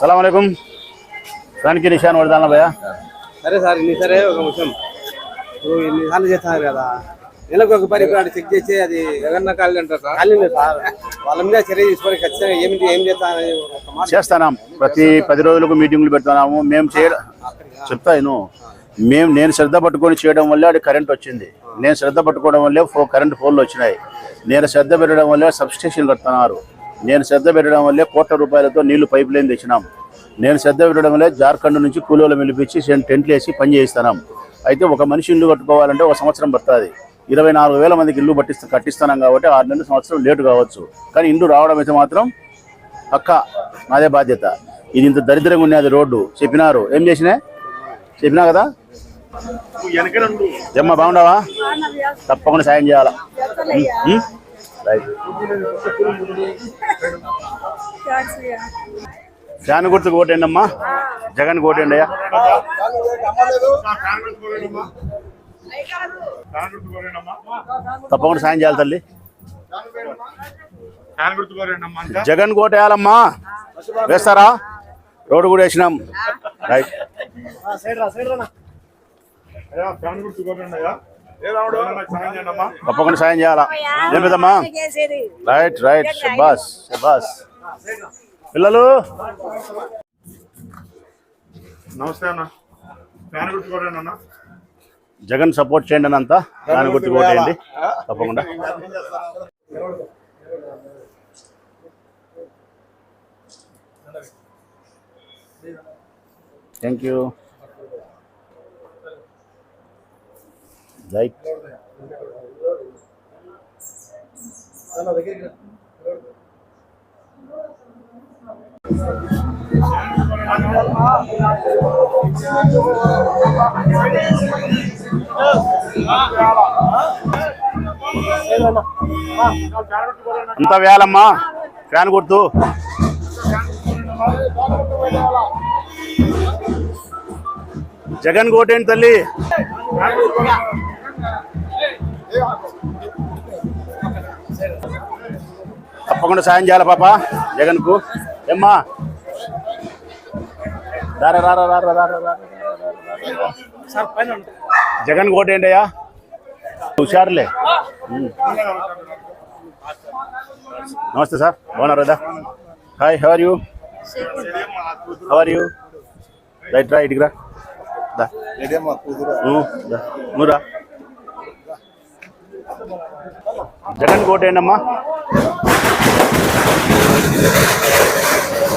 సలాం అలైకుం దానికి నిషాన్ పడదానా భయ్యా? సరే సార్ ఇన్ని సరే ఒక విషయం ఇప్పుడు ఇన్నిసార్లు చేస్తున్నారు కదా నెలకు ఒక పని చెక్ చేసి అది జగన్న కాలనీ అంటారు సార్. Colony sir. వాళ్ళ మీద చర్య తీసుకొని ఖచ్చితంగా ఏమిటి ఏం మాట చేస్తానాం ప్రతి పది రోజులకు మీటింగ్లు పెడుతున్నాము. మేము చేయడం చెప్తా నేను మేము నేను శ్రద్ధ పట్టుకొని చేయడం వల్లే అది కరెంట్ వచ్చింది. నేను శ్రద్ధ పట్టుకోవడం వల్లే ఫో కరెంట్ ఫోన్లు వచ్చినాయి. నేను శ్రద్ధ పెట్టడం వల్లే సబ్స్టేషన్ కడుతున్నారు. నేను శ్రద్ధ పెట్టడం వల్లే కోట్ల రూపాయలతో నీళ్ళు పైప్ లైన్ తెచ్చినాం. నేను శ్రద్ధ పెట్టడం వల్లే జార్ఖండ్ నుంచి కూలీలు పిలిపించి టెంట్లు వేసి పని చేయిస్తున్నాం. అయితే ఒక మనిషి ఇల్లు కట్టుకోవాలంటే ఒక సంవత్సరం పడుతుంది. ఇరవై నాలుగు వేల మందికి ఇల్లు పట్టిస్తా కట్టిస్తున్నాం కాబట్టి ఆరు నెలల సంవత్సరం లేటు కావచ్చు. కానీ ఇల్లు రావడం అయితే మాత్రం పక్క నాదే బాధ్యత. ఇది ఇంత దరిద్రంగా ఉన్నది రోడ్డు. చెప్పినారు. ఏం చేసినా? చెప్పినా కదా? ఏమ్మా బాగుండవా తప్పకుండా సాయం చేయాలా? ఫ్యాన్ గుర్తుకు ఓటేయండి అమ్మా జగన్ ఓటేయండి అయ్యా తప్పకుండా సాయం చేయాలి తల్లి. జగన్ కోటేయాలమ్మా. వేస్తారా? రోడ్డు కూడా వేసినాం. రైట్ తప్పకుండా సాయం చేయాలా? ఏం పెద్దమ్మా? రైట్ రైట్ శబాస్ శబాస్ పిల్లలు? నమస్తే అన్న. ఫ్యాన్ గుర్తుకోరండి అన్న. జగన్ సపోర్ట్ చేయండి అని అంతా. దాని గుర్తు కోటేయండి తప్పకుండా. థ్యాంక్ యూ రైట్ అంత వేయాలమ్మా. ఫ్యాన్ కొడుతూ. జగన్ కోటేంటి తల్లి? తప్పకుండా సాయం చేయాలి పాప జగన్కు ఏమ్మా రారా రారా రారా రారా రారా జగన్ కోటేంటయ్యా హుషారులే ఉమ్. నమస్తే సార్ బాగున్నారు కదా hi how are you how are you right రా ఇటుకు రా దా ఊ, దా. నువ్వు రా జగన్ కోటేండమ్మా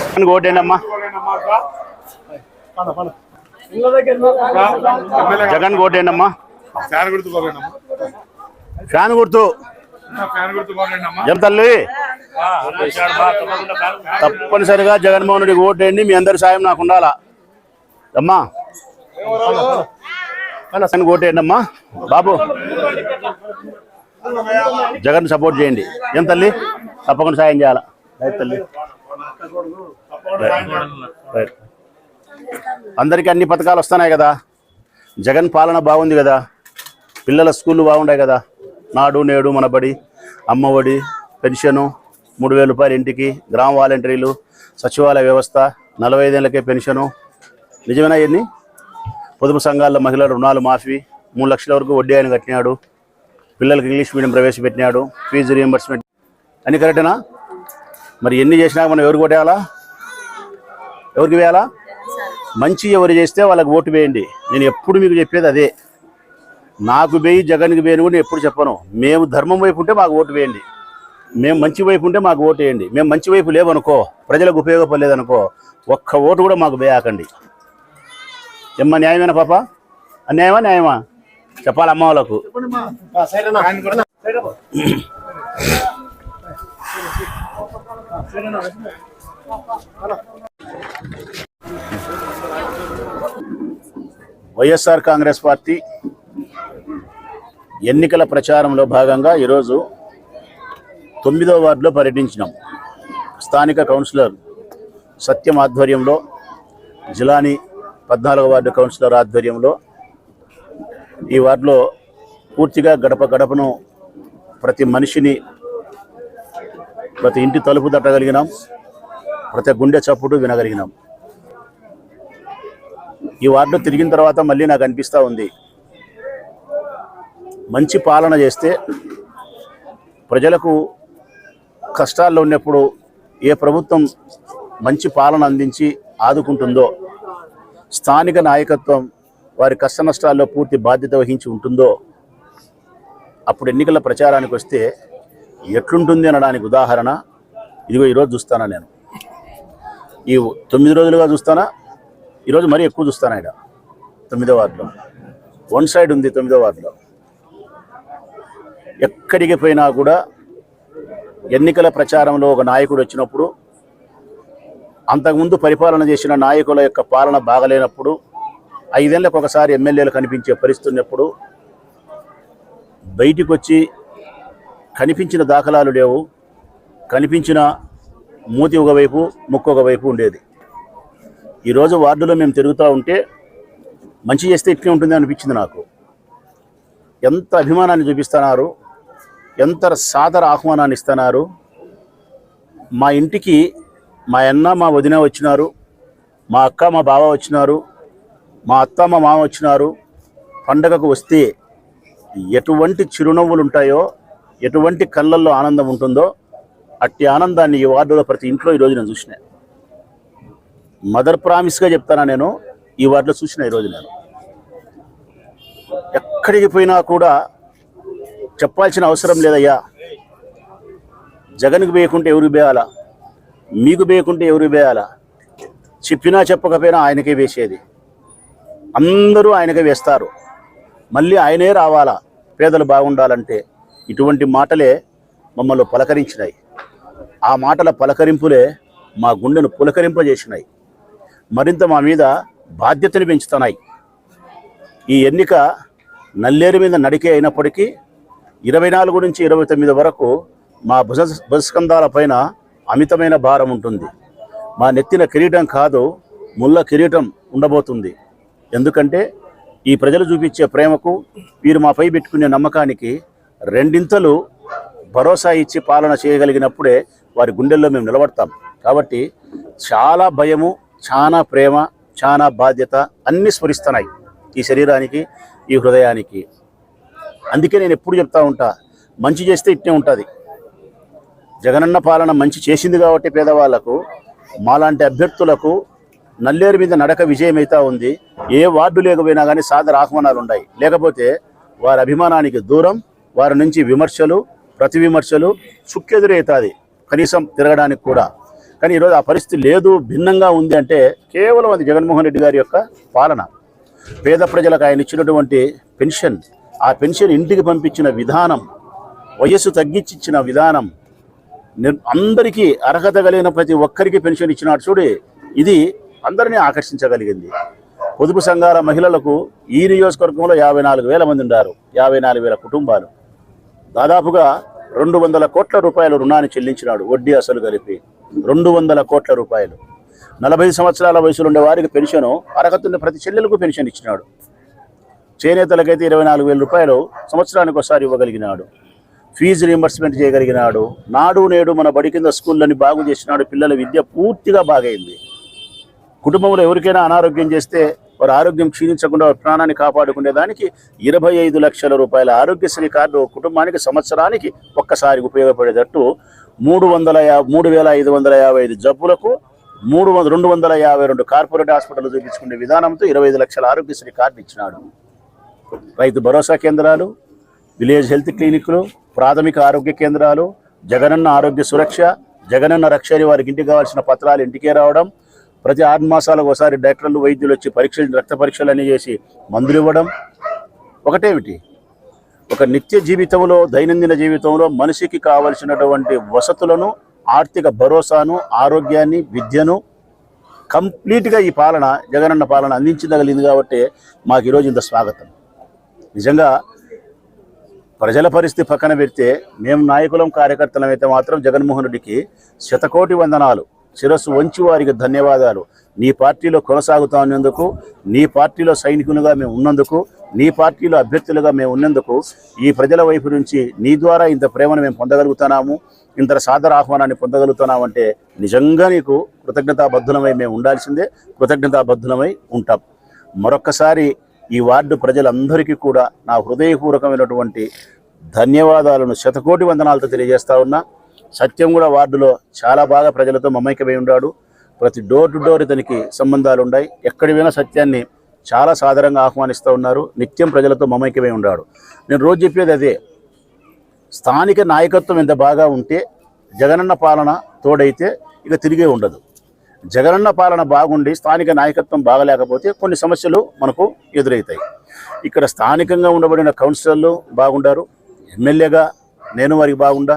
జగన్ కోటేండమ్మా జగన్ కోటేండమ్మా ఫ్యాన్ గుర్తు ఫ్యాన్ అమ్మా ఏం తల్లి. తప్పనిసరిగా జగన్మోహన్ రెడ్డి ఓటేయండి మీ అందరి సాయం నాకు ఉండాలా? అమ్మా. ఓటేయండి అమ్మా బాబు. జగన్ సపోర్ట్ చేయండి. ఏం తల్లి? తప్పకుండా సాయం చేయాలా? రైట్ తల్లి. రైట్. అందరికీ అన్ని పథకాలు వస్తున్నాయి కదా. జగన్ పాలన బాగుంది కదా. పిల్లల స్కూళ్ళు బాగున్నాయి కదా. నాడు నేడు మనబడి అమ్మఒడి పెన్షను మూడు వేల రూపాయలు ఇంటికి గ్రామ వాలంటీర్లు సచివాలయ వ్యవస్థ నలభై ఐదేళ్ళకే పెన్షను. నిజమేనా ఇవన్నీ పొదుపు సంఘాల్లో మహిళల రుణాలు మాఫీ. మూడు లక్షల వరకు వడ్డీ ఆయన కట్టినాడు. పిల్లలకి ఇంగ్లీష్ మీడియం ప్రవేశపెట్టినాడు ఫీజు రియంబర్స్మెంట్ అన్ని కరెక్టేనా మరి ఎన్ని చేసినా మనం ఎవరికి కొట్టేయాలా ఎవరికి వేయాలా? మంచి ఎవరు చేస్తే వాళ్ళకి ఓటు వేయండి. నేను ఎప్పుడు మీకు చెప్పేది అదే. నాకు వేయి జగన్కి వేయని కూడా నేను ఎప్పుడు చెప్పను. మేము ధర్మం వైపు ఉంటే మాకు ఓటు వేయండి. మేము మంచి వైపు ఉంటే మాకు ఓటు వేయండి. మేము మంచి వైపు లేవనుకో ప్రజలకు ఉపయోగపడలేదనుకో ఒక్క ఓటు కూడా మాకు వేయకండి. ఏమ్మా న్యాయమేనా పాప? అన్యాయమా న్యాయమా? చెప్పాలి అమ్మ వాళ్ళకు? వైఎస్ఆర్ కాంగ్రెస్ పార్టీ ఎన్నికల ప్రచారంలో భాగంగా ఈరోజు తొమ్మిదో వార్డులో పర్యటించినాం. స్థానిక కౌన్సిలర్ సత్యం ఆధ్వర్యంలో జిలాని పద్నాలుగో వార్డు కౌన్సిలర్ ఆధ్వర్యంలో ఈ వార్డులో పూర్తిగా గడప గడపను ప్రతి మనిషిని ప్రతి ఇంటి తలుపు దట్టగలిగినాం ప్రతి గుండె చప్పుడు వినగలిగినాం. ఈ వార్డు తిరిగిన తర్వాత మళ్ళీ నాకు అనిపిస్తూ ఉంది. మంచి పాలన చేస్తే ప్రజలకు కష్టాల్లో ఉన్నప్పుడు ఏ ప్రభుత్వం మంచి పాలన అందించి ఆదుకుంటుందో స్థానిక నాయకత్వం వారి కష్ట నష్టాల్లో పూర్తి బాధ్యత వహించి ఉంటుందో అప్పుడు ఎన్నికల ప్రచారానికి వస్తే ఎట్లుంటుంది అనడానికి ఉదాహరణ ఇదిగో ఈరోజు చూస్తానా నేను. ఈ తొమ్మిది రోజులుగా చూస్తానా? ఈరోజు మరీ ఎక్కువ చూస్తాను ఆయన తొమ్మిదో వార్డులో. వన్ సైడ్ ఉంది తొమ్మిదో వార్డులో. ఎక్కడికి పోయినా కూడా ఎన్నికల ప్రచారంలో ఒక నాయకుడు వచ్చినప్పుడు అంతకుముందు పరిపాలన చేసిన నాయకుల యొక్క పాలన బాగలేనప్పుడు ఐదేళ్ళకు ఒకసారి ఎమ్మెల్యేలు కనిపించే పరిస్థితి ఉన్నప్పుడు బయటికి వచ్చి కనిపించిన దాఖలాలు లేవు కనిపించిన మూతి ఒకవైపు ముక్కు ఒకవైపు ఉండేది. ఈరోజు వార్డులో మేము తిరుగుతూ ఉంటే మంచి చేస్తే ఇట్లే ఉంటుంది అనిపించింది నాకు. ఎంత అభిమానాన్ని చూపిస్తున్నారు ఎంత సాదర ఆహ్వానాన్ని ఇస్తున్నారు. మా ఇంటికి మా అన్న మా వదిన వచ్చినారు మా అక్క మా బావ వచ్చినారు. మా అత్తమ్మ మామ వచ్చినారు. పండగకు వస్తే ఎటువంటి చిరునవ్వులు ఉంటాయో ఎటువంటి కళ్ళల్లో ఆనందం ఉంటుందో అట్టి ఆనందాన్ని ఈ వార్డులో ప్రతి ఇంట్లో ఈరోజు నేను చూసిన. మదర్ ప్రామిస్గా చెప్తానా నేను ఈ వార్డులో చూసిన ఈరోజు నేను. ఎక్కడికి పోయినా కూడా చెప్పాల్సిన అవసరం లేదయ్యా. జగన్కి వేయకుంటే ఎవరికి వేయాలా మీకు వేయకుంటే ఎవరికి వేయాలా చెప్పినా చెప్పకపోయినా ఆయనకే వేసేది అందరూ ఆయనకే వేస్తారు. మళ్ళీ ఆయనే రావాలా? పేదలు బాగుండాలంటే ఇటువంటి మాటలే మమ్మల్ని పలకరించినాయి. ఆ మాటల పలకరింపులే మా గుండెను పులకరింపజేసినాయి. మరింత మా మీద బాధ్యతను పెంచుతున్నాయి. ఈ ఎన్నిక నల్లేరు మీద నడికే అయినప్పటికీ ఇరవై నాలుగు నుంచి ఇరవై తొమ్మిది వరకు మా భుజ భుజస్కంధాల పైన అమితమైన భారం ఉంటుంది. మా నెత్తిన కిరీటం కాదు ముళ్ళ కిరీటం ఉండబోతుంది. ఎందుకంటే ఈ ప్రజలు చూపించే ప్రేమకు వీరు మాపై పెట్టుకునే నమ్మకానికి రెండింతలు భరోసా ఇచ్చి పాలన చేయగలిగినప్పుడే వారి గుండెల్లో మేము నిలబడతాం. కాబట్టి చాలా భయము చాలా ప్రేమ చాలా బాధ్యత అన్నీ స్మరిస్తున్నాయి ఈ శరీరానికి ఈ హృదయానికి. అందుకే నేను ఎప్పుడు చెప్తా ఉంటా మంచి చేస్తే ఇట్టే ఉంటుంది. జగనన్న పాలన మంచి చేసింది కాబట్టి పేదవాళ్ళకు మాలాంటి అభ్యర్థులకు నల్లేరు మీద నడక విజయం అయితే ఉంది. ఏ వార్డు లేకపోయినా కానీ సాదర ఆహ్వానాలు ఉన్నాయి లేకపోతే వారి అభిమానానికి దూరం వారి నుంచి విమర్శలు ప్రతి విమర్శలు చుక్కెదురవుతుంది కనీసం తిరగడానికి కూడా. కానీ ఈరోజు ఆ పరిస్థితి లేదు భిన్నంగా ఉంది అంటే కేవలం అది జగన్మోహన్ రెడ్డి గారి యొక్క పాలన. పేద ప్రజలకు ఆయన ఇచ్చినటువంటి పెన్షన్ ఆ పెన్షన్ ఇంటికి పంపించిన విధానం వయస్సు తగ్గించిచ్చిన విధానం అందరికీ అర్హత కలిగిన ప్రతి ఒక్కరికి పెన్షన్ ఇచ్చినాడు. చూడి ఇది అందరినీ ఆకర్షించగలిగింది. పొదుపు సంఘాల మహిళలకు ఈ నియోజకవర్గంలో యాభై నాలుగు వేల మంది ఉన్నారు. యాభై నాలుగు వేల కుటుంబాలు. దాదాపుగా రెండు వందల కోట్ల రూపాయల రుణాన్ని చెల్లించినాడు వడ్డీ అసలు కలిపి. రెండు వందల కోట్ల రూపాయలు. నలభై సంవత్సరాల వయసులో ఉండే వారికి పెన్షన్ అర్హత ప్రతి చెల్లెలకు పెన్షన్ ఇచ్చినాడు. చేనేతలకైతే ఇరవై నాలుగు వేల రూపాయలు సంవత్సరానికి ఒకసారి ఇవ్వగలిగినాడు. Fee reimbursement చేయగలిగినాడు. నాడు నేడు మన బడి కింద స్కూళ్ళని బాగు చేసినాడు. పిల్లల విద్య పూర్తిగా బాగైంది. కుటుంబంలో ఎవరికైనా అనారోగ్యం చేస్తే వారి ఆరోగ్యం క్షీణించకుండా ప్రాణాన్ని కాపాడుకునే దానికి ఇరవై ఐదు లక్షల రూపాయల ఆరోగ్యశ్రీ కార్డు కుటుంబానికి సంవత్సరానికి ఒక్కసారి ఉపయోగపడేటట్టు మూడు వందల యా మూడు వేల ఐదు వందల యాభై ఐదు జబ్బులకు మూడు వంద రెండు వందల యాభై రెండు కార్పొరేట్ హాస్పిటల్ చూపించుకునే విధానంతో ఇరవై ఐదు లక్షల ఆరోగ్యశ్రీ కార్డు ఇచ్చినాడు. రైతు భరోసా కేంద్రాలు విలేజ్ హెల్త్ క్లినిక్లు ప్రాథమిక ఆరోగ్య కేంద్రాలు జగనన్న ఆరోగ్య సురక్ష జగనన్న రక్ష వారికి ఇంటికి కావాల్సిన పత్రాలు ఇంటికే రావడం ప్రతి ఆరు మాసాలకు ఒకసారి డాక్టర్లు వైద్యులు వచ్చి పరీక్షలు రక్త పరీక్షలు అన్ని చేసి మందులు ఇవ్వడం. ఒకటేమిటి? ఒక నిత్య జీవితంలో దైనందిన జీవితంలో మనిషికి కావలసినటువంటి వసతులను ఆర్థిక భరోసాను ఆరోగ్యాన్ని విద్యను కంప్లీట్గా ఈ పాలన జగనన్న పాలన అందించగలిగింది కాబట్టి మాకు ఈరోజు ఇంత స్వాగతం. నిజంగా ప్రజల పరిస్థితి పక్కన పెడితే మేము నాయకులం కార్యకర్తలం అయితే మాత్రం జగన్మోహన్ రెడ్డికి శతకోటి వందనాలు. శిరస్సు వంచి వారికి ధన్యవాదాలు. నీ పార్టీలో కొనసాగుతా ఉన్నందుకు నీ పార్టీలో సైనికులుగా మేము ఉన్నందుకు నీ పార్టీలో అభ్యర్థులుగా మేము ఉన్నందుకు ఈ ప్రజల వైపు నుంచి నీ ద్వారా ఇంత ప్రేమను మేము పొందగలుగుతున్నాము ఇంత సాదర ఆహ్వానాన్ని పొందగలుగుతున్నామంటే నిజంగా నీకు కృతజ్ఞతాబద్ధులమై మేము ఉండాల్సిందే కృతజ్ఞతాబద్ధులమై ఉంటాం. మరొక్కసారి ఈ వార్డు ప్రజలందరికీ కూడా నా హృదయపూర్వకమైనటువంటి ధన్యవాదాలను శతకోటి వందనాలతో తెలియజేస్తా ఉన్నా. సత్యం కూడా వార్డులో చాలా బాగా ప్రజలతో మమైకమై ఉన్నాడు ప్రతి డోర్ టు డోర్ ఇతనికి సంబంధాలు ఉన్నాయి ఎక్కడి పోయినా సత్యాన్ని చాలా సాధారణంగా ఆహ్వానిస్తూ ఉన్నారు. నిత్యం ప్రజలతో మమైకమై ఉన్నాడు నేను రోజు చెప్పేది అదే. స్థానిక నాయకత్వం ఎంత బాగా ఉంటే జగనన్న పాలన తోడైతే ఇక తిరిగే ఉండదు. జగనన్న పాలన బాగుండి స్థానిక నాయకత్వం బాగలేకపోతే కొన్ని సమస్యలు మనకు ఎదురవుతాయి ఇక్కడ స్థానికంగా ఉండబడిన కౌన్సిలర్లు బాగుండారు. ఎమ్మెల్యేగా నేను వారికి బాగుండా.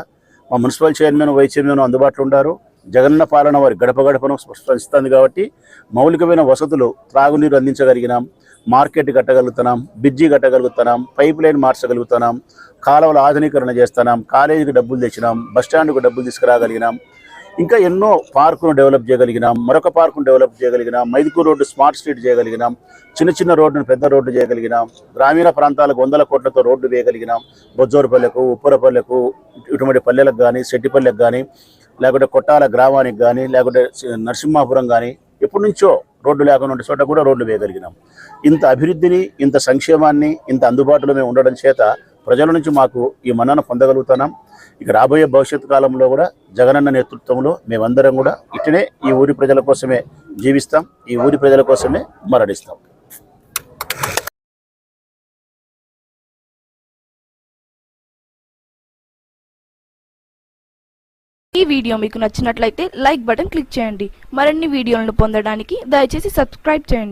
మా మున్సిపల్ చైర్మన్ వైస్ చైర్మన్ అందుబాటులో ఉన్నారు జగన్న పాలన వారి గడప గడపను స్పష్టిస్తుంది కాబట్టి మౌలికమైన వసతులు త్రాగునీరు అందించగలిగినాం మార్కెట్ కట్టగలుగుతున్నాం బిడ్జీ కట్టగలుగుతున్నాం పైప్ లైన్ మార్చగలుగుతున్నాం కాలువల ఆధునీకరణ చేస్తున్నాం కాలేజీకి డబ్బులు తెచ్చినాం బస్ స్టాండ్కు డబ్బులు తీసుకురాగలిగినాం. ఇంకా ఎన్నో పార్కును డెవలప్ చేయగలిగినాం మరొక పార్కును డెవలప్ చేయగలిగినాం మైదుకూరు రోడ్డు స్మార్ట్ స్ట్రీట్ చేయగలిగినాం చిన్న చిన్న రోడ్డును పెద్ద రోడ్డు చేయగలిగినాం గ్రామీణ ప్రాంతాలకు వందల కోట్లతో రోడ్డు వేయగలిగినాం బొజ్జోరుపల్లెకు ఉప్పరపల్లెకు ఇటువంటి పల్లెలకు కానీ శెట్టిపల్లెకు కానీ లేకుంటే కొట్టాల గ్రామానికి కానీ లేకుంటే నరసింహాపురం కానీ ఎప్పటి నుంచో రోడ్డు లేకుండా ఉండే చోట కూడా రోడ్లు వేయగలిగినాం. ఇంత అభివృద్ధిని ఇంత సంక్షేమాన్ని ఇంత అందుబాటులో మేము ఉండడం చేత ప్రజల నుంచి మాకు ఈ మన్నన పొందగలుగుతున్నాం. ఇక రాబోయే భవిష్యత్తు కాలంలో కూడా జగనన్న నేతృత్వంలో మేమందరం కూడా ఇట్లనే ఈ ఊరి ప్రజల కోసమే జీవిస్తాం ఈ ఊరి ప్రజల కోసమే మరణిస్తాం. ఈ వీడియో మీకు నచ్చినట్లయితే లైక్ బటన్ క్లిక్ చేయండి. మరిన్ని వీడియోలను పొందడానికి దయచేసి సబ్స్క్రైబ్ చేయండి.